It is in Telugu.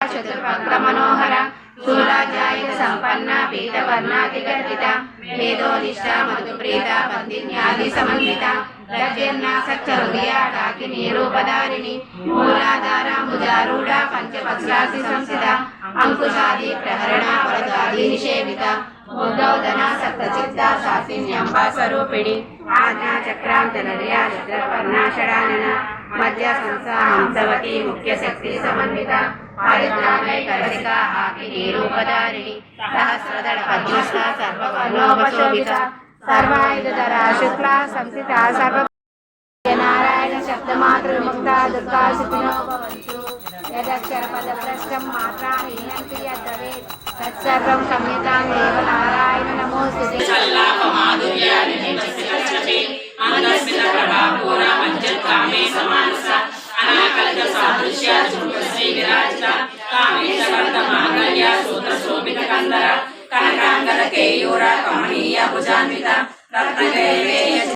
చతుర్వక్ర మనోహర శూలాధ్యాయుత సంపన్న పీతవర్ణాతి మేధోనిష్ట మధుప్రీత పందిన్యాది సమన్విత రజర్నాసక్త హృదయ డాకిని మూలాధారాంబుజారూఢ పంచపత్రాసి సంస్థిత అంకుశాది ప్రహరణ వరదాది నిషేవిత ఉద్దౌదన స్వరూపిణి ఆజ్ఞా మధ్య సంస్థ హంసవతి ముఖ్య శక్తి సమన్విత రూపధారిణి సహస్రదళ పద్మస్థ సర్వవర్ణోపశోభిత సర్వాయుధర శుక్ల సంస్థిత సర్వ నారాయణ శబ్దమాతృ విముక్త దుర్గా సుఖినో భవంతు. యదక్షర పద భ్రష్టం మాత్రాహీనంతి యద్భవేత్ తత్సర్వం సంహితాం దేవ నారాయణ నమోస్తుతే. కనకాంగల కేయూర కమనీయ Happy birthday.